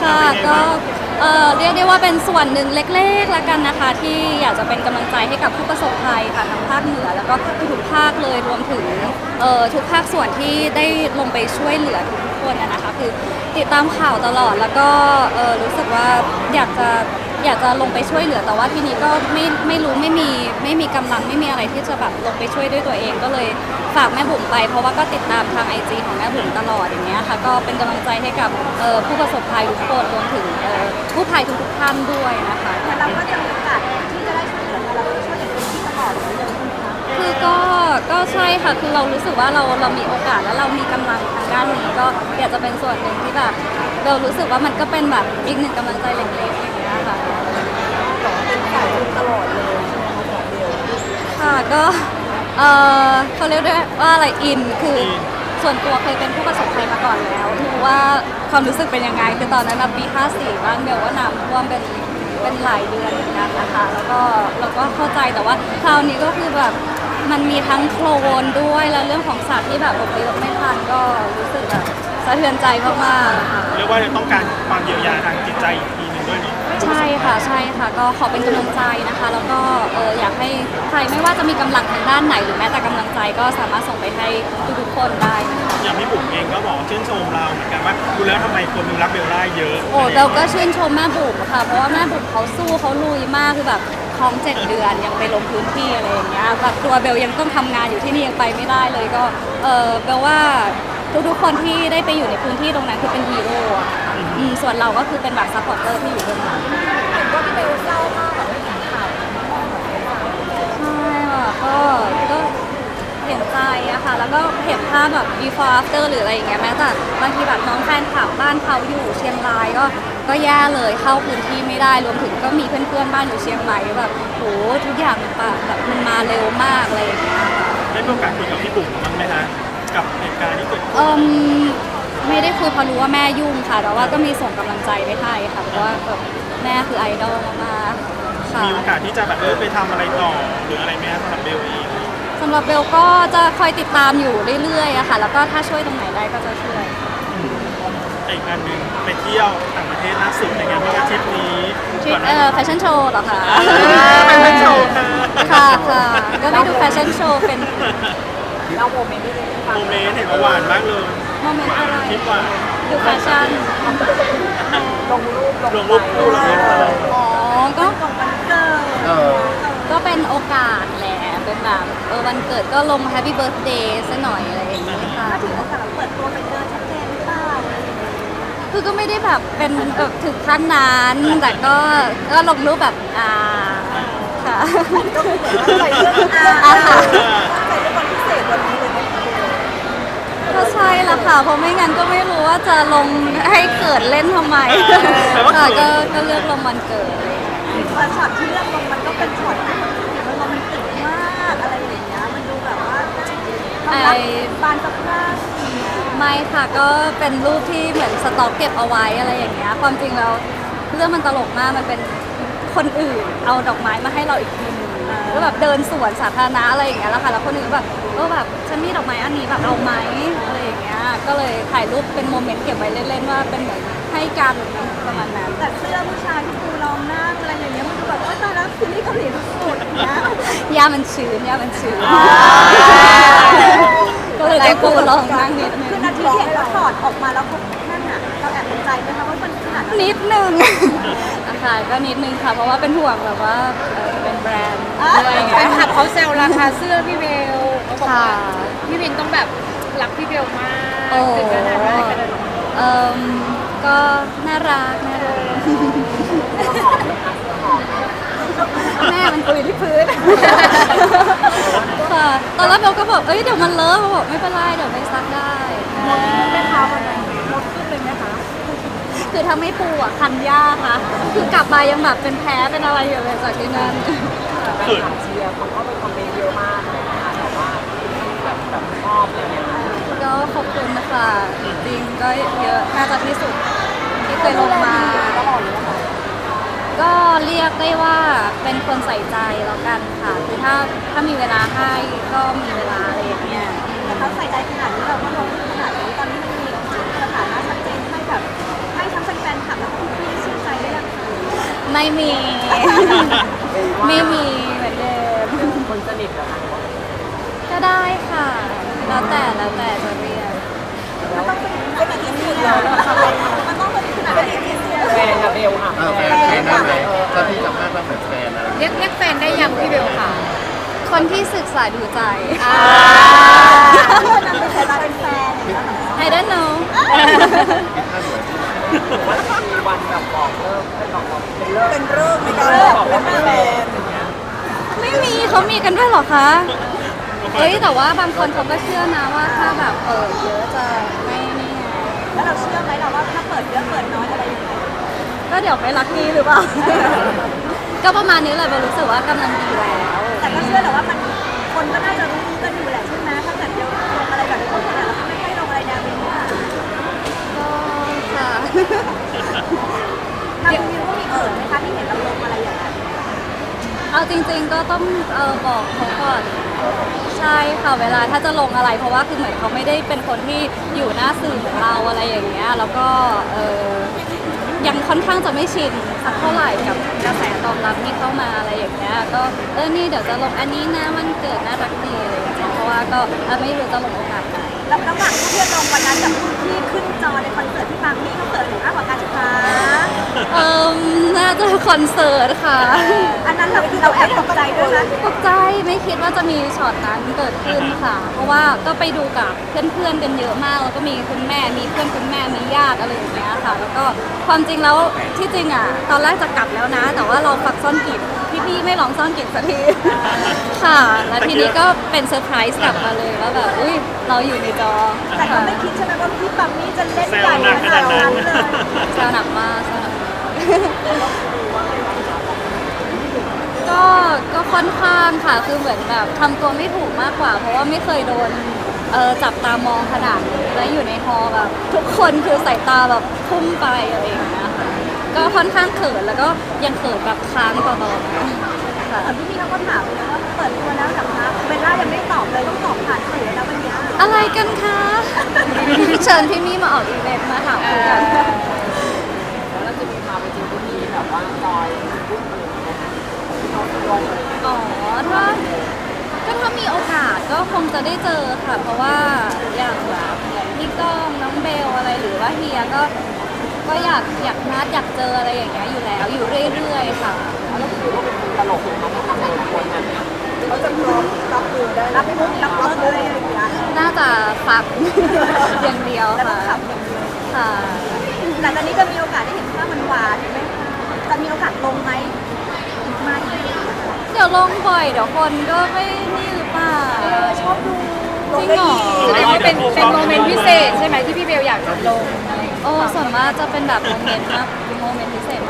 ค่ะก็เอ่อเรียกได้ว่าเป็นส่วนหนึ่งเล็กๆละกันนะคะ ที่อยากจะเป็นกำลังใจให้กับผู้ประสบภัยค่ะทั้งภาคเหนือแล้วก็ทุกๆภาคเลยรวมถึงเอ่อทุกภาคส่วนที่ได้ลงไปช่วยเหลือทุกคนนะนะคะ คือติดตามข่าวตลอดแล้วก็เอ่อรู้สึกว่าอยากจะอยากจะลงไปช่วยเหลือแต่ว่าทีนี้ก็ไม่ไม่รู้ไม่มีไม่มีกำลังไม่มีอะไรที่จะแบบลงไปช่วยด้วยตัวเองก็เลย ฝากแม่บุ๋มไป เพราะว่าก็ติดตามทางไอจีของแม่บุ๋มตลอดอย่างเงี้ยค่ะ ก็เป็นกำลังใจให้กับเอ่อผู้ประสบภัยทุกคนรวมถึงเอ่อผู้ภัยทุกๆท่านด้วยนะคะ แต่เราก็จะมีโอกาสที่จะได้ช่วยเหลือเราก็ช่วยอย่างเต็มที่ตลอดเลยใช่ไหมคะคือก็ก็ใช่ค่ะคือเรารู้สึกว่าเราเรามีโอกาสแล้วเรามีกำลังทางด้านนี้ก็อยากจะเป็นส่วนหนึ่งที่แบบเรารู้สึกว่ามันก็เป็นแบบอีกหนึ่งกำลังใจเล็กๆอย่างเงี้ยค่ะเป็นฝ่ายตลอดเลยใช่ไหมคะของเดียวค่ะก็ เออเขาเรียกได้ว่าอะไรอินคือส่วนตัวเคยเป็นผู้ประสบภัยมาก่อนแล้วรู้ว่าความรู้สึกเป็นยังไงคือตอนนั้นนะปี 54 บ้านเบลก็น้ำท่วมเป็นเป็นหลายเดือนเหมือนกันนะคะแล้วก็เราก็เข้าใจแต่ว่าคราวนี้ก็คือแบบมันมีทั้งโคลนด้วยแล้วเรื่องของสัตว์ที่แบบอพยพไม่ทันก็รู้สึกแบบสะเทือนใจมากๆค่ะเรียกว่าจะต้องการความเยียวยาทางจิตใจอีกทีหนึ่งด้วยเนาะ ใช่ค่ะใช่ค่ะ ก็ขอเป็นกำลังใจนะคะ แล้วก็เอออยากให้ใครไม่ว่าจะมีกำลังทางด้านไหนหรือแม้แต่กำลังใจก็สามารถส่งไปให้ทุกๆคนได้นะคะ อย่างพี่บุ๋มเองก็บอกชื่นชมเราเหมือนกันว่าดูแล้วทำไมคนดูรักเบลล่าเยอะโอ้เบลก็ชื่นชมแม่บุ๋มค่ะ เพราะว่าแม่บุ๋มเขาสู้เขาลุยมากคือแบบท้องเจ็ดเดือนยังไปลงพื้นที่อะไรอย่างเงี้ยแบบตัวเบลยังต้องทำงานอยู่ที่นี่ยังไปไม่ได้เลยก็เออเบลว่า ทุกๆคนที่ได้ไปอยู่ในพื้นที่ตรงนั้นคือเป็นฮีโร่อะค่ะอืมส่วนเราก็คือเป็นแบบซัพพอร์ตเตอร์ที่อยู่เบื้องหลัง เห็นว่าพี่เบลเศร้ามากแบบไม่เห็นข่าวใช่ค่ะก็ก็เห็นใจอะค่ะ แล้วก็เห็นภาพแบบ before after หรืออะไรอย่างเงี้ยแม้แต่บางทีแบบน้องแฟนคลับบ้านเขาอยู่เชียงรายก็ก็แย่เลยเข้าพื้นที่ไม่ได้รวมถึงก็มีเพื่อนๆบ้านอยู่เชียงใหม่แบบโหทุกอย่างแบบแบบมันมาเร็วมากอะไรอย่างเงี้ยค่ะได้มีโอกาสคุยกับพี่บุ๋มบ้างไหมฮะ กับเหตุการณ์ที่เกิดขึ้นเอิมไม่ได้คุยเพราะรู้ว่าแม่ยุ่งค่ะ แต่ว่าก็มีส่งกำลังใจไปให้ค่ะเพราะว่าแบบแม่คือไอดอลมากๆค่ะมีโอกาสที่จะแบบเออไปทำอะไรต่อหรืออะไรไหมฮะสำหรับเบลเองสำหรับเบลก็จะคอยติดตามอยู่เรื่อยๆอะค่ะ แล้วก็ถ้าช่วยตรงไหนได้ก็จะช่วย แต่อีกอันหนึ่งไปเที่ยวต่างประเทศล่าสุดในงานที่อาทิตย์นี้ทริปก่อนหเอ่น้าอแฟชั่นโชว์เหรอคะเป็นเป็นโชว์ค่ะ ค่ะค่ะก็ไปดูแฟชั่นโชว์เป็น เราโมเมนต์ที่ได้ฟังโมเมนต์เห็นว่าหวานมากเลยโมเมนต์อะไรคลิปหวานดูแฟชั่นลงรูปลงรูปคู่เลยอ๋อก็ตรงวันเกิดเออก็เป็นโอกาสแหละเป็นแบบเออวันเกิดก็ลง Happy Birthday ซะหน่อยอะไรอย่างเงี้ยค่ะถ้าถึงโอกาสเราเปิดตัวเป็นเดินชัดเจนหรือเปล่าคือก็ไม่ได้แบบเป็นแบบถึงขั้นนั้นแต่ก็ก็ลงรูปแบบอ่าค่ะก็คือเหมือนว่าใส่เรื่องอาใส่เรื่องวันพิเศษวันนี้เลยไหมคะ ก็ใช่ละค่ะ เพราะไม่งั้นก็ไม่รู้ว่าจะลงให้เกิดเล่นทำไมแต่ว่า ค่ะเขินก็ก็เลือกลงวันเกิดอะไรอย่างเงี้ยแต่ช็อตที่เลือกลงมันก็เป็นช็อตที่มันโรแมนติกมากอะไรอย่างเงี้ยมันดูแบบว่าความรักบานสะพรั่งไม่ค่ะก็เป็นรูปที่เหมือนสต็อกเก็บเอาไว้อะไรอย่างเงี้ยความจริงแล้วเรื่องมันตลกมากมันเป็นคนอื่นเอาดอกไม้มาให้เราอีกทีหนึงก็แบบเดินสวนสาธารณะอะไรอย่างเงี้ยแล้วค่ะแล้วคนอื่นก็แบบเออแบบฉันมีดอกไม้อันนี้แบบเอาไหมอะไรอ ย่างเงี้ยก็เลยถ่ายรูปเป็นโมเมนต์เก็บไว้เล่นๆว่าเป็นเหมือนให้กันประมาณนั้น แต่เสื้อผู้ชายที่ปูรองนั่งอะไรอย่างเงี้ยมันดูแบบว่าตายแล้วคือนี่เกาหลีสุดๆอย่างเงี้ยย่ามันชื้นย่ามันชื้นก็เลยได้ปูลองนั่งนิดนึคืองนาทีที่เห็นว่าถอดออกมาแล้วพบนั่นน่ะเราแอบตกใจไหมคะว่ามันขนาดนั้นนิดนึงนะคะก็นิดนึงค่ะเพราะว่าเป็นห่วงแบบว่าเออเป็นแบรนด์อะไรอย่างแฟเงี้นยคลับเขาแซวราคาเสื้อพี่เบลเขาบอกค่ะว่าพี่วินต้องแบบรักพี่เบลมาก โอ้ถึงขนาดนั้นขนาดนั้นเออก็น่ารักน่ารักแม่มันตุยที่พื้นค่ะตอนแรกเบลก็บอกเอ้ยเดี๋ยวมันเลอะเขาบอกไม่เป็นไรเดี๋ยวไปซักได้แม่ค้าวันนั้นลดขึ้นเลยไหมคะคือถ้าไม่ปูอะคันยากค่ะคือกลับมายังแบบเป็นแพ้เป็นอะไรอยู่เลยจากที่นั่นเขินเชียร์เขาก็เป็นคอมเมนต์เยอะมากเลยนะคะแต่ว่าแบบแบบชอบอะไรเงี้ยค่ะ ก็ขอบคุณนะคะจริงๆก็เยอะน่าจะที่สุดที่เคยลงมา ตลอดเลยนะคะก็เรียกได้ว่าเป็นคนใส่ใจแล้วกันค่ะคือถ้าถ้ามีเวลาให้ก็มีเวลาอะไรอย่างเงี้ยแต่เขาใส่ใจขนาดนี้เราก็ลงขนาดนี้ตอนนี้มันมีสถานะชัดเจนให้แบบให้ทั้งแฟฟนคลับแล้วก็พี่ๆชื่นใจได้ยังคะไม่มี ไม่มีเหมือนเดิม คนสนิทเหรอคะก็ได้ค่ะ แล้วแต่แล้วแต่จะเรียกมันต้องเป็นขนาดนี้เนี่ยมันต้องเป็นขนาดนี้เนี่ยแฟนกับเบลค่ะเออแฟนแฟนได้ไหมถ้าพี่จำได้ว่าแบบแฟนอะไรเรียกเรียกแฟนได้ยังพี่เบลค่ะ คนที่ศึกษาดูใจอ่าเพื่อนนำไปใช้มาเป็นแฟนเนี่ย I don't know คิดท่าเหมือนที่ว่ามีวันแบบบอกเลิกไม่บอกบอกเป็นเลิกเป็นเรื่องในการบอกว่าเป็นแฟนไม่มีเขามีกันด้วยเหรอคะ เอ้ยแต่ว่าบางคนเขาก็เชื่อนะว่าถ้าแบบเปิดเยอะจะไม่นี่ไงแล้วเราเชื่อไหมเราว่าถ้าเปิดเยอะเปิดน้อยอะไรยังไงก็เดี๋ยวไม่รักดีหรือเปล่า ก็ประมาณนี้เลยบรู้สึกว่ากำลังดีแล้วแต่ก็เชื่อแหละว่ามันคนก็น่าจะรู้กันอยู่แหละใช่ไหมถ้าเกิดเดี๋ยวลงอะไรแบบนี้คนเนี่เราก็ไม่ค่อยลงอะไรแนวนี้ค่ะก็ค่ะทางคุณมิวก็มีเอิดไหมคะที่เห็นเราลงอะไรอย่างนั้นเอาจริง ๆก็ต้องเออบอกเขาก่อน ใช่ค่ะเวลาถ้าจะลงอะไร เพราะว่าคือเหมือนเขาไม่ได้เป็นคนที่อยู่หน้าสื่อเหมือนเราอะไรอย่างเงี้ยแล้วก็เออยังค่อนข้างจะไม่ชินสักเท่าไหร่กับกระแสตอบรับที่เข้ามาอะไรอย่างเงี้ยก็เออนี่เดี๋ยวจะลงอันนี้นะมันเกิดน่ารักดีอะไรอย่างเงี้ยเพราะว่าก็เออไม่รู้จะลงโอกาสไหน แล้วระหว่างที่เพื่อนลงวันนั้นกับที่ขึ้นจอในคอนเสิร์ตที่บางนี่เขาเกิดถึงมากกว่ากันคะเออน่าจะคอนเสิร์ตค่ะ อันนั้นเราเราแอบตกใจด้วยนะตกใจไม่คิดว่าจะมีช็อตนั้นเกิดขึ้นค่ะ เพราะว่าก็ไปดูกับเพื่อนๆกันเยอะมากแล้วก็มีคุณแม่มีเพื่อนคุณแม่มีญาติอะไรอย่างเงี้ยค่ะ แล้วก็ความจริงแล้วที่จริงอะตอนแรกจะกลับแล้วนะ แต่ว่าเราฝักซ่อนกลิ่นพี่ๆไม่ลองซ่อนกลิ่นสักทีค่ะ แล้วทีนี้ก็เป็นเซอร์ไพรส์กลับมาเลยว่าแบบอุ้ยเราอยู่ในจอแต่ก็ค่ะไม่คิดใช่ไหมว่าพี่ปัมนี่จะเล่นใหญ่ขนาดนั้นเลยแซวหนักมากแซวหนักมากก็ก็ค่อนข้างค่ะคือเหมือนแบบทำตัวไม่ถูกมากกว่า เพราะว่าไม่เคยโดนเออจับตามองขนาดนี้แล้วอยู่ในฮอลล์แบบ ทุกคนคือสายตาแบบพุ่งไปอะไรอย่างเงี้ยค่ะก็ค่อนข้างเขินแล้วก็ยังเขินแบบค้างต่อๆมาค่ะเหมือนพี่พี่เขาก็ถามเลยว่าเปิดตัวแล้วเหรอคะเบลล่ายังไม่ตอบเลยต้องตอบผ่านสื่อแล้ววันนี้ อะไรกันคะ เชิญพี่มี่มาออกอีเวนต์มาถามคุยกันแล้วเราจะมีพาไปจริงที่มีแบบว่าจอยรุ่นอื่นไหมคะที่เขาลงอะไรอย่างเงี้ยอ๋อถ้าก็ถ้ามีโอกาสก็คงจะได้เจอค่ะ เพราะว่าอย่างแบบอย่างพี่ก้องน้องเบลอะไรหรือว่าเฮียก็ก็อยากอยากนัดอยากเจออะไรอย่างเงี้ยอยู่แล้วอยู่เรื่อยๆค่ะ แล้วก็คือว่าเป็นตลกของเขาทำเองคนกันเนี่ย เขาจะพร้อมรับมือได้รับมุกรับรสอะไรอย่างเงี้ยน่าจะฟังอย่างเดียวแล้วก็ค่ะขับอย่างเดียวค่ะหลังจากนี้จะมีโอกาสได้เห็นภาพมันหวานไหมคะจะมีโอกาสลงไหมไม่เดี๋ยวลงบ่อยเดี๋ยวคนก็ไม่นี่หรือเปล่าชอบดูจริงเหรอแสดงว่าเป็นเป็นโมเมนต์พิเศษใช่ไหมที่พี่เบลอยากจะลงอะไรอย่างเงี้ยโอ้ส่วนมากจะเป็นแบบโมเมนต์มากโมเมนต์พิเศษ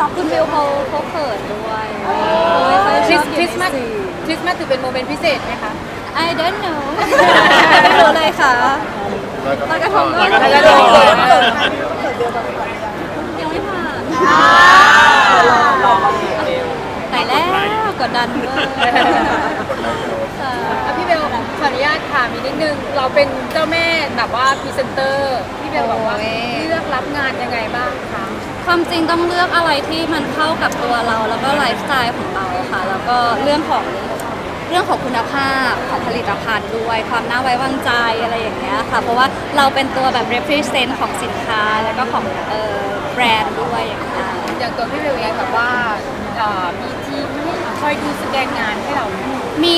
มากกว่าคุณวิวเขาเขาเขินด้วยโอ้ยเขาคชริอสบอคริยู่สในต์มาสสื่อ คริสต์มาสถือเป็นโมเมนต์พิเศษไหมคะ I don't know ไม่รู้เลยค่ะลอยกระทลอยงกระทงก็ลอยกระทงเกิดยังไม่ผ่านรอมาเห็นเบลแต่แล้วกดดันเวอร์ค่ะแล้วพี่เบลขออนุญาตถามอีกนิดนึง เราเป็นเจ้าแม่แบบว่าพรีเซนเตอร์ พี่เบลบอกว่าเลือกรับงานยังไงบ้างคะ ความจริงต้องเลือกอะไรที่มันเข้ากับตัวเรา แล้วก็ไลฟ์สไตล์ของเราค่ะ แล้วก็เรื่องของเรื่องของคุณภาพของผลิตภัณฑ์ด้วย ความน่าไว้วางใจอะไรอย่างเงี้ยค่ะ เพราะว่าเราเป็นตัวแบบ represent ของสินค้าแล้วก็ของเอ่อแบรนด์ด้วยอย่างเงี้ย อย่างตัวพี่เบลเองแบบว่าเอ่อมีทีมให้คอยดูสแกนงานให้เราไหมมี